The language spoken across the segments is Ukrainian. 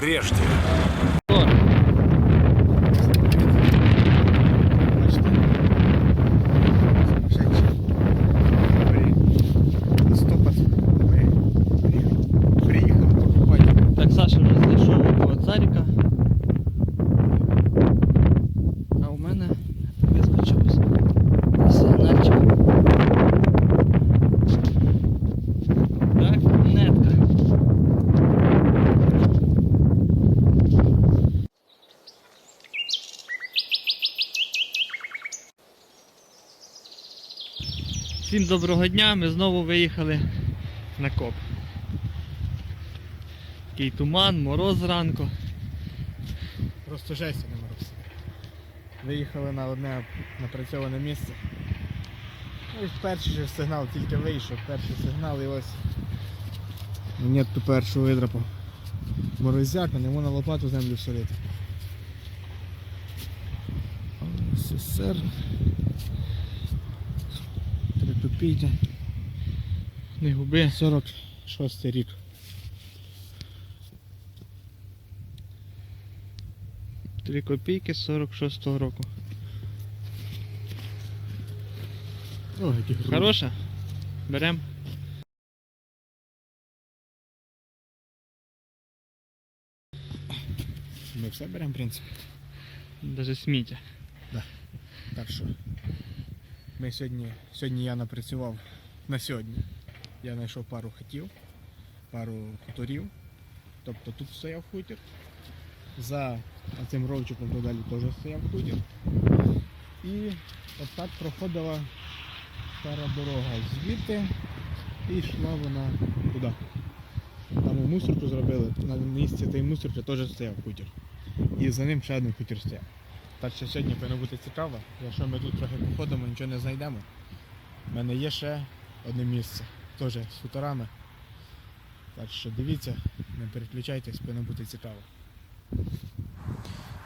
прежде. Бачите? Сумасшедший. При- Листопад. Ми приїхали- приїхали покупати. Так, Саша вже знайшов от Заріка. А у мене вискочилось сигнальчик. Так, нетка. Доброго дня, ми знову виїхали на коп. Такий туман, мороз зранку. Просто жесть не мороз. Виїхали на одне напрацьоване місце. Ну і перший сигнал тільки вийшов, перший сигнал і ось. Мені ту першого видрапу. Морозяк, а не можна лопату землю солити. СССР. Копійки. Не губи. 46 рік. Три копійки з 46-го року. О. Хороша? Берем. Ми все беремо, в принципі. Даже сміття. Так що ми сьогодні, сьогодні я напрацював на сьогодні. Я знайшов пару хатів, пару хуторів. Тобто тут стояв хутір. За цим ровчиком подалі теж стояв хутір. І от так проходила стара дорога звідти і йшла вона туди. Там мусорку зробили, на місці цієї мусорки теж стояв хутір. І за ним ще один хутір стояв. Так що сьогодні повинно бути цікаво. Якщо ми тут трохи походимо, нічого не знайдемо. У мене є ще одне місце, теж з хуторами. Так що дивіться, не переключайтесь, повинно бути цікаво.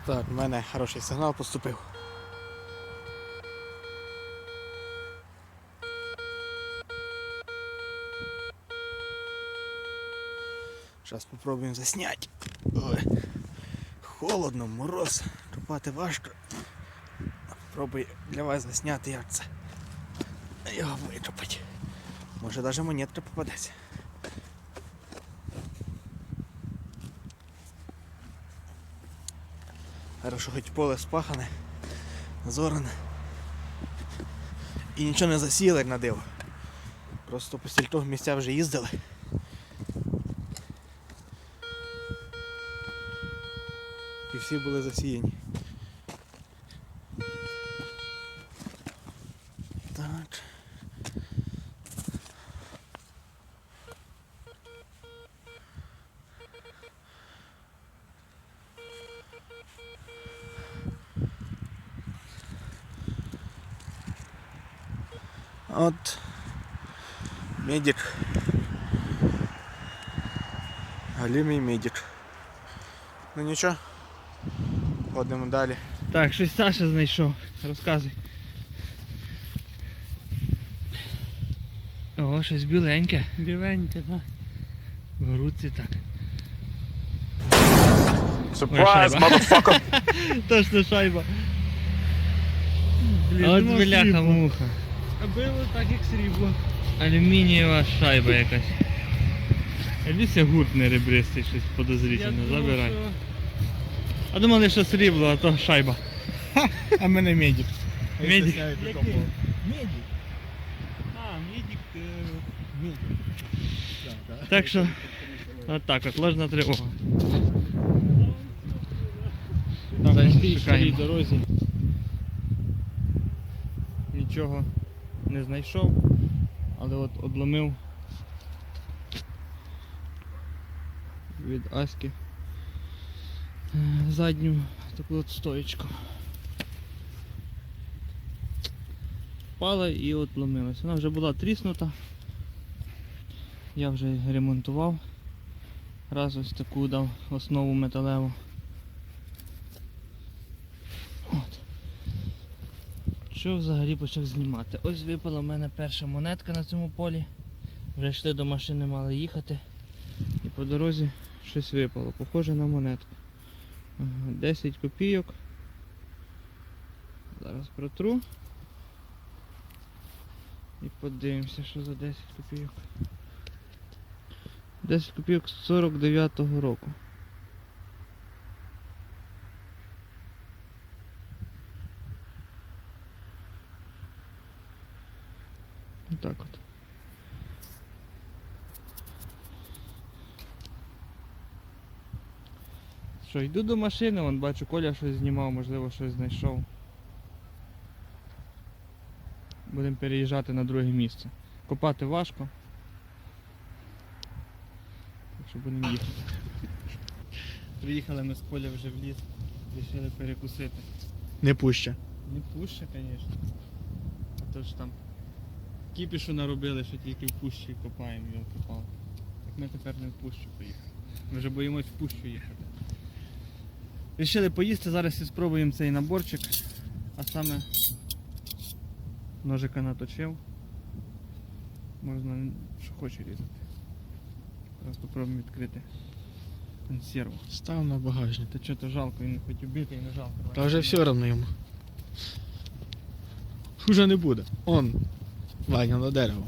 Так, в мене хороший сигнал поступив. Зараз спробуємо засняти. Ой. Холодно, мороз, копати важко. Пробую для вас засняти як це. Його викопати. Може навіть монетка попадеться. Хорошо, хоч поле спахане, зоране. І нічого не засіяли на диво. Просто по стількох місцях вже їздили. І всі були засіяні. От медик. Галімий медик. Ну нічого. Ходимо далі. Так, щось Саша знайшов. Розказуй. О, щось біленьке. Біленьке, так. В руці так. Surprise, шайба. motherfucker! Точно шайба. Блін, От думав, бляха срібло. муха. А так як срібло. Алюмінієва шайба якась. Аліся гурт не ребристий, щось подозрительно. Забирай. А думали, що срібло, а то шайба. А в мене медик. Медик. Медик. А, медик. е, Медик. Так, так. Так що, отак от, ложна тривога. Там на тій дорозі. Нічого не знайшов, але от обломив від Аськи е, задню таку от стоечку. Впала і от ломилась. Вона вже була тріснута. Я вже ремонтував. Раз ось таку дав основу металеву. Що взагалі почав знімати? Ось випала в мене перша монетка на цьому полі. Вже йшли до машини, мали їхати. І по дорозі щось випало, похоже на монетку. 10 копійок. Зараз протру. І подивимося, що за 10 копійок. 10 копійок з 49-го року. Отак от. Що, йду до машини, вон бачу, Коля щось знімав, можливо, щось знайшов. Будемо переїжджати на друге місце. Копати важко. Так що будемо їхати. Приїхали ми з Коля вже в ліс, вирішили перекусити. Не пуще. Не пуще, звісно. А то ж там кіпішу наробили, що тільки в пущі копаємо його копали. Так ми тепер не в пущу поїхали. Ми вже боїмось в пущу їхати. Рішили поїсти, зараз і спробуємо цей наборчик. А саме ножика наточив. Можна що хоче різати. Зараз спробуємо відкрити консерву. Став на багажник. Та чого то жалко, він хоч убитий, не жалко. Та вже все одно йому. Хуже не буде. Он. Ваня на дерево.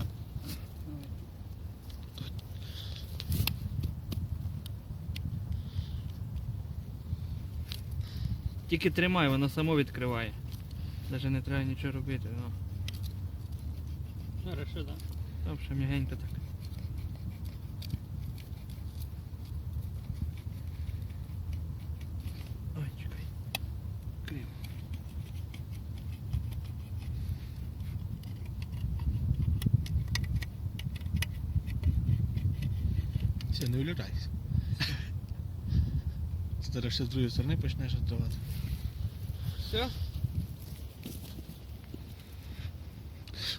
Тільки тримай, воно само відкриває. Навіть не треба нічого робити. Ну. Хорошо, да. Там ще м'ягенько так. Ой, чекай. Криво. Все, не влюбляйся. Зараз ще з другої сторони почнеш віддавати. Все?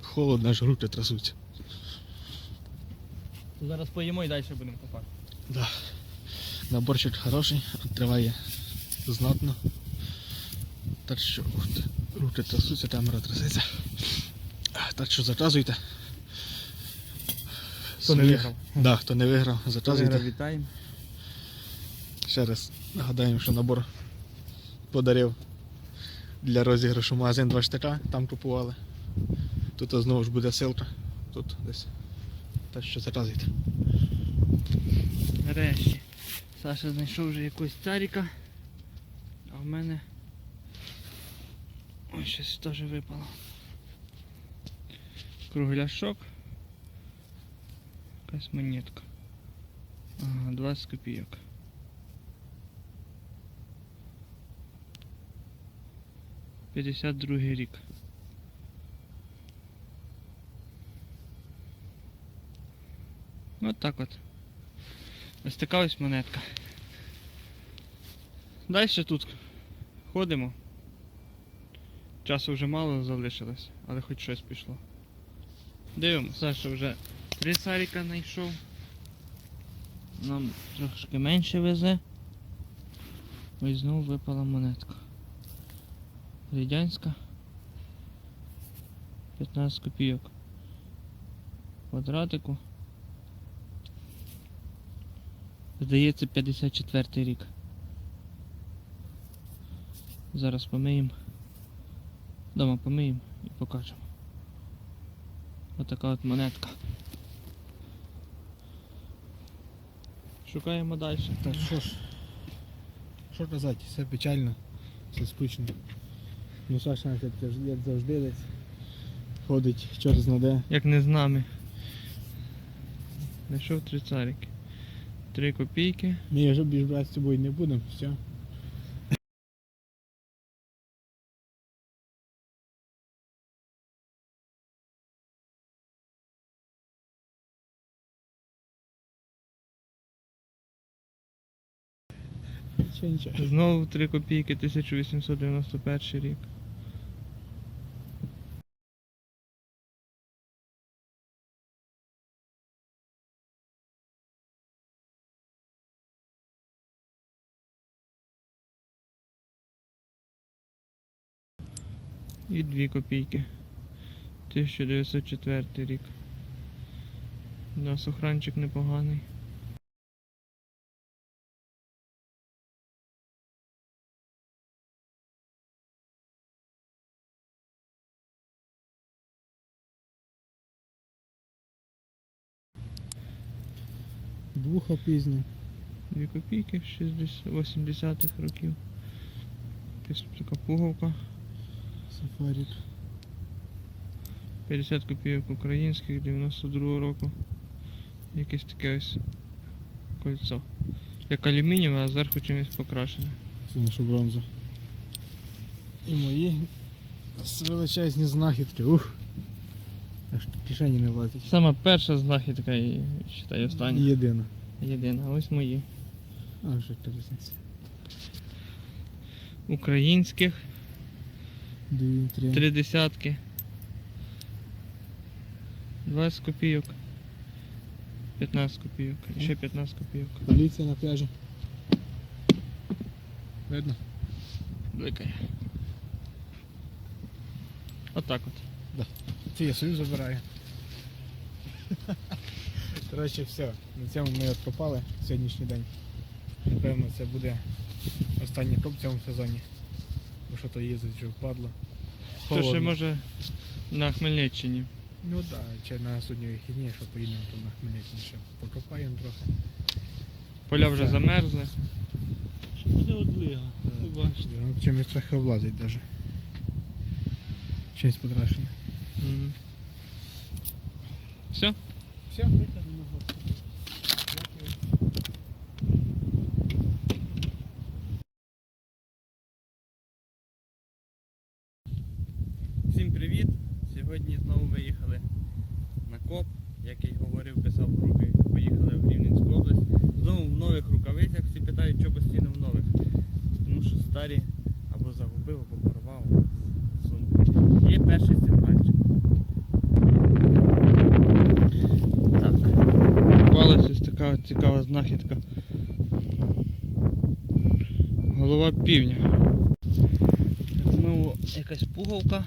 Холодно, аж руки трясуться. Зараз поїмо і далі будемо копати. Да. Наборчик хороший, триває знатно. Так що руки трясуться, камера трясеться. Так що заказуйте. Хто не виграв. Да, хто не виграв, заказуйте. Вітаємо. Ще раз нагадаємо, що набор подарив для розіграшу магазин 2 штика, там купували. Тут знову ж буде ссылка. Тут десь. Так що заказуйте. Нарешті. Саша знайшов вже якусь царіка. А в мене. Ой, щось теж випало. Кругляшок. Якась монетка. Ага, 20 копійок. П'ятдесят другий рік. От так от. Ось така монетка. Далі тут ходимо. Часу вже мало залишилось, але хоч щось пішло. Дивимося, Саша вже три саріка знайшов. Нам трошки менше везе. Ось знову випала монетка. Радянська. 15 копійок. Квадратику. Здається, 54 рік. Зараз помиємо. Дома помиємо і покажемо. Отака от монетка. Шукаємо далі. Так що ж, що казати, все печально, все скучно. Ну Саша як, завжди- як завжди десь ходить через наде. Як не з нами. Знайшов три царики. Три копійки. Ми вже більш брати з собою не будемо, все. Знову 3 копійки 1891 рік. і 2 копійки. 1904 рік. Да, сохранчик непоганий. Двуха пізня. Дві копійки 80-х років. Якась така пуговка. Сафарік. 50 копійок українських 92 року. Якесь таке ось кольцо. Як алюмінієве, а зверху чимось покрашене. Це наша бронза. І мої величезні знахідки. Ух. Аж кишені не влазить. Сама перша знахідка і считай остання. єдина. Єдина. Ось мої. А вже різниця. Українських. Дві, три. Три десятки. 20 копійок. 15 копійок. І ще 15 копійок. Поліція на пляжі. Видно? Бликає. Отак от. Це я свою забираю. Коротше, все. На цьому ми откопали сьогоднішній день. Напевно, це буде останній топ в цьому сезоні. Бо що то їздить вже впадло. То ще Холодно. може на Хмельниччині. Ну так, да, чи на судні вихідні, що поїдемо там на Хмельниччині ще покопаємо трохи. Поля вже замерзли. Що буде одлига? Ви бачите. Ну, чимось трохи облазить навіть. Чимось покрашене. Мгм. Все? Все? Всім привіт! Сьогодні знову виїхали на коп, як я й говорив, писав в групі, поїхали в Рівненську область. Знову в нових рукавицях, всі питають, що постійно в нових. Тому що старі або загубив, або порвав сумку. Є перший сигнальчик. Так. Попалась ось така цікава знахідка. Голова півня. Знову якась пуговка